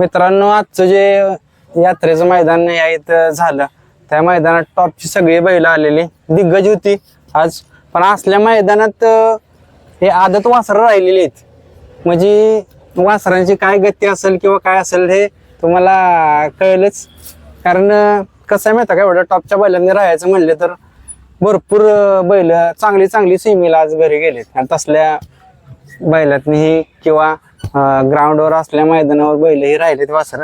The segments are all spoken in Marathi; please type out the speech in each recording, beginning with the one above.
मित्रांनो आजचं जे यात्रेचं मैदान या इथं झालं त्या मैदानात टॉपची सगळी बैल आलेली दिग्गज होती आज. पण असल्या मैदानात हे आदत वासरं राहिलेली आहेत. म्हणजे वासरांची काय गती असेल किंवा काय असेल हे तुम्हाला कळलंच. कारण कसं आहे माहिती का एवढं टॉपच्या बैलांनी राहायचं म्हणले तर भरपूर बैल चांगली चांगली सेमीला आज घरी गेलेत. आणि तसल्या बैलातनीही किंवा ग्राउंडवर असल्या मैदानावर बैल ही राहिलेत वासर.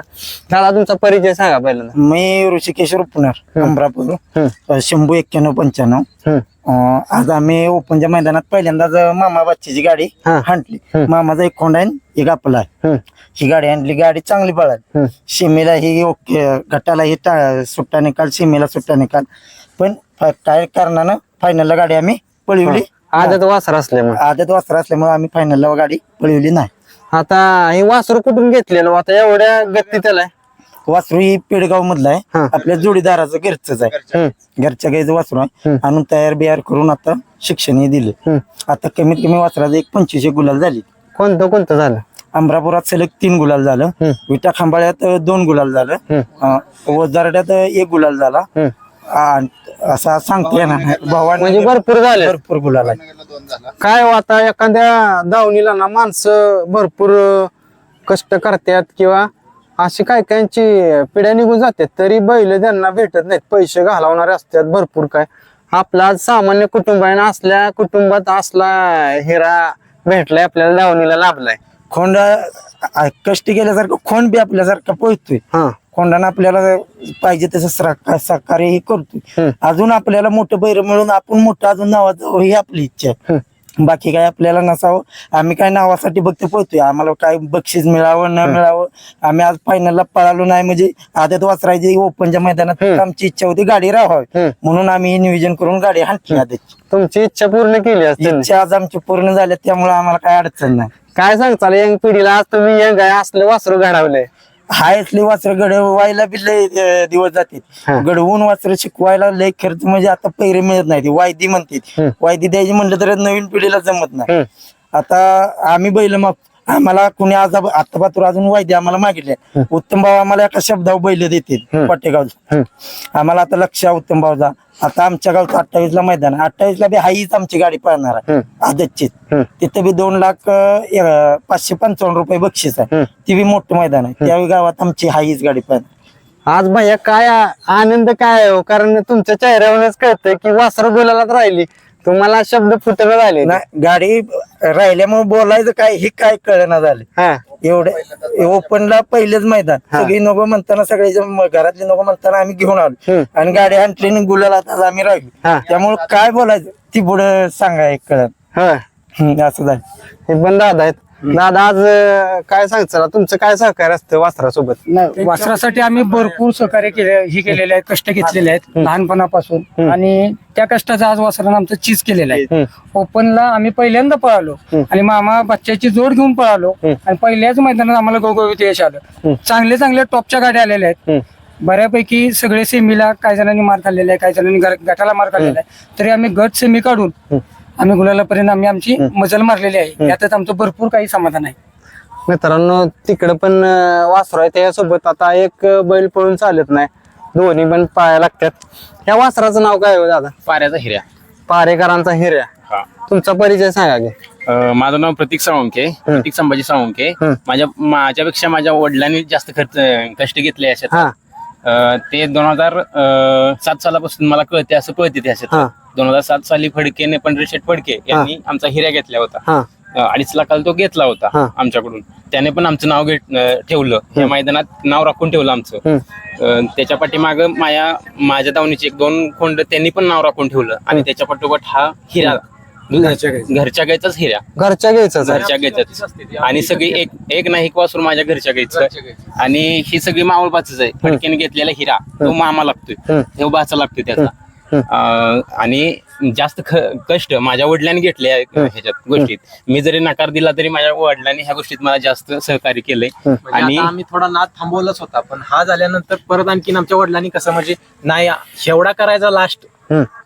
दादा तुमचा परिचय सांगा पहिल्यांदा. मी ऋषिकेश रुपनर अमरापूर. अ, शंभू एक्क्याण्णव पंच्याण्णव. हम्म. अ, आज आम्ही ओपनच्या मैदानात पहिल्यांदाच मामा बच्चीची गाडी हा. हांटली हम्म. मामाचा एक खोंड आहे एक आपला आहे. हम्म, ही गाडी आणली गाडी चांगली पळाली. हम्म. शिमेला ही ओके गटाला ही टा- सुट्टा निकाल शिमेला सुट्टा निकाल. पण फ- काय कारणानं फायनलला गाडी आम्ही पळवली आदत वासर असल्यामुळे. आदत वासरा असल्यामुळे आम्ही फायनलला गाडी पळवली नाही. आता हे वासर कुठून घेतलेलं? आता एवढ्या गती त्याला आहे? वासरू ही पेडगाव मधला आहे. हा. आपल्या जोडीदाराचं घरचंच आहे. घरच्या गाईचं वासरू आहे. आणून तयार बियार करून आता शिक्षणही दिले. हम्म. आता कमीत कमी वासराचं एक पंचवीस गुलाल झाली. कोणतं कोणतं झालं? अमरापुरात सलग तीन गुलाल झालं. विटा खांबाळ्यात अं, दोन गुलाल झालं. अं, वजारड्यात अं, एक गुलाल झाला. असा सांगते म्हणजे भरपूर झाले. भरपूर गुलाल आहे काय हो आता एखाद्या दावणीला ना माणसं भरपूर अं, कष्ट करतात किंवा अशी काय कायची पिढ्या निघून जातात तरी बैल त्यांना भेटत नाहीत पैसे घालवणारे असतात भरपूर काय. आपला आज सामान्य कुटुंब आहे ना असल्या कुटुंबात असला हिरा भेटलाय आपल्याला दावणीला लाभलाय. खोंड कष्ट केल्यासारखं खोंड बी आपल्यासारखं पोहतोय. हा. खोंडानं आपल्याला पाहिजे तसं सहकार्य हे करतोय. हम्म. अजून आपल्याला मोठं बैर मिळून आपण मोठं अजून नावात जावं ही आपली इच्छा आहे. बाकी काय आपल्याला नसावं. आम्ही काय नावासाठी फक्त पोहतोय. आम्हाला काय बक्षीस मिळावं न मिळावं. आम्ही आज फायनलला पळालो नाही. म्हणजे आदत वाचरायची ओपनच्या मैदानात हम्म. आमची इच्छा होती गाडी राहावी. हम्म. म्हणून आम्ही हे नियोजन करून गाडी हाणली आदतची. तुमची इच्छा पूर्ण केली इच्छा आज आमची पूर्ण झाल्या. त्यामुळे आम्हाला काय अडचण नाही. काय सांगताल यंग पिढीला आज तुम्ही यंग आहे असलं वासरू घडवलंय हायसले वासर घडवायला बी लय अं, दिवस हा. जातात घडवून वासर शिकवायला लय खर्च म्हणजे आता पैरे मिळत नाही वायदी म्हणतात हम्म. वायदी द्यायची म्हणलं तर नवीन पिढीला जमत नाही हम्म. आता आम्ही बैल मग आम्हाला कुणी आज आता पात्र अजून वायदे आम्हाला मागितले. उत्तम भाऊ आम्हाला एका शब्दावर बैल देतील पाटेगावचं हम्म. आम्हाला आता लक्ष आहे उत्तम भाऊचा. आता आमच्या गावचं अठ्ठावीस ला मैदान अठ्ठावीस ला बी हाईच आमची गाडी पळणार आहे. आदतची. तिथे बी दोन लाख पाचशे पंचावन्न रुपये बक्षीस आहे. ती बी मोठं मैदान आहे. त्यावेळी गावात आमची हाईच गाडी पळणार. आज भैया काय आनंद काय आहे हो? कारण तुमच्या चेहऱ्यावरच कळतंय की वासर बोलायलाच राहिली. तुम्हाला शब्द फुटणं झाले नाही गाडी राहिल्यामुळे बोलायचं काय हे काय कळना झाले. हा. एवढे ओपनला पहिलेच मैदान. सगळी नको म्हणताना सगळे घरातले नको म्हणताना आम्ही घेऊन आलो. आणि गाडी आणि गुलाला आज आम्ही राहिलो. त्यामुळे काय बोलायचं? ती पुढे सांगा एक कळत असं झालं. हे पण दादा आहेत. दादा आज अं, काय सांगचाल तुमचं काय सहकार्य असतं वासरासोबत? वासरासाठी आम्ही भरपूर सहकार्य केले हे केलेले आहेत कष्ट घेतलेले आहेत लहानपणापासून. आणि त्या कष्टाचं आज वासरानं आमचं चीज केलेलं आहे. ओपनला आम्ही पहिल्यांदा पळालो. आणि मामा बच्च्याची जोड घेऊन पळालो. आणि पहिल्याच मैदानात आम्हाला गोगोवित यश आलं. चांगले चांगले टॉपच्या गाड्या आलेल्या आहेत. बऱ्यापैकी सगळे सेमीला काही जणांनी मार खाल्लेला आहे काही जणांनी गर- गटाला मार खाल्लेला आहे. तरी आम्ही गट सेमी काढून आम्ही गुलालापर्यंत आम्ही आमची मजल मारलेली आहे. यातच आमचं भरपूर काही समाधान आहे. मित्रांनो तिकडं पण वासरू आहे त्याच्यासोबत आता एक बैल पळून चालत नाही. दोन्ही पण पाया लागतात. या वासराचं नाव काय हो दादा? पाऱ्याचा हिऱ्या. पारेकरांचा हिर्या हा. तुमचा परिचय सांगा की. अं, माझं नाव प्रतीक सावंके प्रतीक संभाजी सावंके. माझ्या माझ्यापेक्षा माझ्या वडिलांनी जास्त खर्च कष्ट घेतले याच्यात हा. अं, ते दोन हजार सात सालापासून मला कळते असं कळते त्या हा. दोन हजार सात साली फडकेने पंढरी शेठ फडके यांनी आमचा हिऱ्या घेतला होता. हा. अं, अडीच लाखाला तो घेतला हा. होता आमच्याकडून. त्याने पण आमचं नाव घेत अं, ठेवलं. या मैदानात नाव राखून ठेवलं आमचं. हम्म. अं, त्याच्या पाठीमाग माझ्या माझ्या दावणीचे एक दोन खोंड त्यांनी पण नाव राखून ठेवलं. आणि त्याच्या पाठोपाठ हा हिरा घरच्या गायचाच हिऱ्या. घरच्या घ्यायचं घरच्या गायचाच आणि सगळी एक एक नाही एक वासरू माझ्या घरच्या गायचं आणि ही सगळी मावळ बाचच आहे फटकेने घेतलेला हिरा. तो मामा लागतोय. तो बाचा लागतोय त्याचा. अं, आणि जास्त ख- कष्ट माझ्या वडिलांनी घेतले ह्याच्यात गोष्टीत. मी जरी नकार दिला तरी माझ्या वडिलांनी ह्या गोष्टीत मला जास्त सहकार्य केलंय. म्हणजे आणि आता आम्ही थोडा नाद थांबवलाच होता पण हा झाल्यानंतर परत आणखीन आमच्या वडिलांनी कसं म्हणजे नाही एवढा करायचा लास्ट.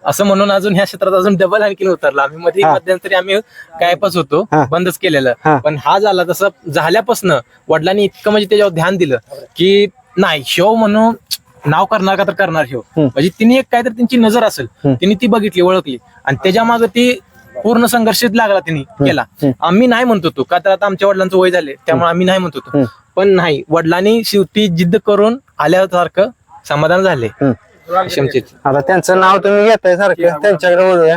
असं म्हणून अजून ह्या क्षेत्रात अजून डबल आणखी उतरला. आम्ही मध्ये. मध्यंतरी आम्ही गायबच होतो. बंदच. केलेलं. पण हा झाला तसं झाल्यापासून वडिलांनी इतकं म्हणजे त्याच्यावर ध्यान दिलं की नाही शो म्हणून नाव करणार का तर करणार शो म्हणजे तिने एक काहीतरी त्यांची नजर असेल तिने ती बघितली ओळखली. आणि त्याच्यामागे ती पूर्ण संघर्षित लागला तिने केला. आम्ही नाही म्हणतो तो का तर आता आमच्या वडिलांचं वय झाले त्यामुळे आम्ही नाही म्हणतो तो पण नाही वडिलांनी शेवटी जिद्द करून आल्यासारखं समाधान झाले. आता त्यांचं नाव तुम्ही घेताय सारखं. त्यांच्याकडे बोलूया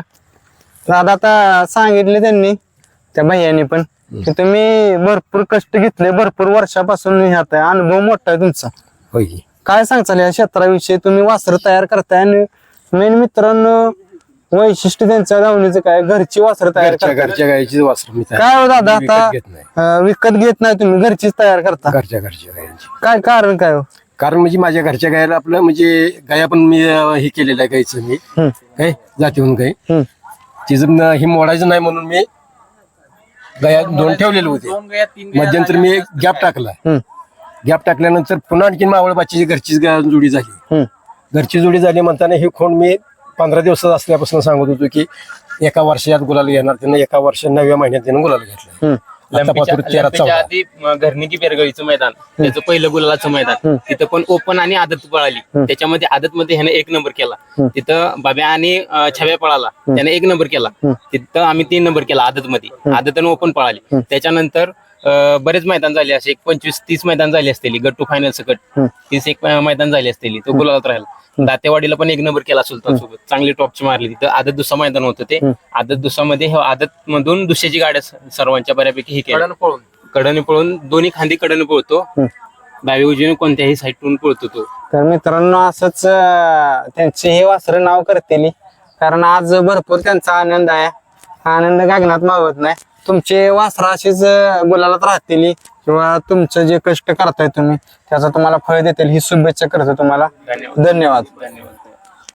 दादा आता सांगितले त्यांनी त्या भैयानी पण की तुम्ही भरपूर कष्ट घेतले भरपूर वर्षापासून ह्यात आहे. अनुभव मोठा आहे तुमचा. होय काय सांगचाल या क्षेत्राविषयी? तुम्ही वासरं तयार करताय आणि मेन मित्रांनो वैशिष्ट्य त्यांच्या धावणीचं काय? घरची वासरं तयार घरच्या करताय. घरच्या गायची वासर मी काय हो दादा आता विकत घेत नाही. अं, विकत घेत नाही तुम्ही घरचीच तयार करता. घरच्या घरच्या गायची. काय कारण काय हो? कारण म्हणजे माझ्या घरच्या गायला आपलं म्हणजे गाया पण मी अं, हे केलेलं आहे गायचं मी हम्म. काय जातीहून गाय हम्म. तिचं न- हे मोडायचं नाही म्हणून मी गाया दोन ठेवलेले होते मध्यंतर मी गॅप टाकला हम्म. गॅप टाकल्यानंतर पुन्हा आणखी मावळबाची घरचीच गा- जोडी झाली हम्म. घरची जोडी झाली म्हणताना ही खोंड मी पंधरा दिवसात असल्यापासून सांगत होतो की एका वर्षात गुलाल घेणार त्यानं एका वर्ष नव्या महिन्यात त्यानं गुलाल घेतला हम्म. आता पातूर तेरा लंपीच्या चौदा आधी म, घरणिकी पेरगळीचं मैदान त्याचं पहिलं गुलालाचं मैदान. तिथं पण ओपन आणि आदत पळाली. त्याच्यामध्ये आदत मध्ये ह्याने एक नंबर केला. तिथं बाब्या आणि अं, छव्या पळाला. त्याने एक नंबर केला. तिथं आम्ही तीन नंबर केला आदत मध्ये आदत आणि ओपन पळाली. त्याच्यानंतर अं, बरेच मैदान झाले असे एक पंचवीस तीस मैदान झाली असतील गट टू फायनल सकट. तीस एक अं, मैदान झाली असतील तो गुलालात राहिला. दातेवाडीला पण एक नंबर केला सुलतान सोबत. चांगली टॉपची मारली तिथं. आदत दुसरा मैदान होतं ते. आदत दुसऱ्यामध्ये हे आदत मधून दुसऱ्याची गाड्या स- सर्वांच्या बऱ्यापैकी हे केलं पळून. कडने पळून दोन्ही खांदी कडने पळतो. डावी उजवीने कोणत्याही साईडून पळतो तो. तर मित्रांनो असंच अं, त्यांचे हे वासर नाव करतील. कारण आज भरपूर त्यांचा आनंद आहे. आनंद गगनात मावत नाही. तुमचे वासर असेच अं, गुलालात राहतील किंवा तुमचं जे कष्ट करताय तुम्ही त्याचा तुम्हाला फळ देतील ही शुभेच्छा करतो तुम्हाला. धन्यवाद. धन्यवाद.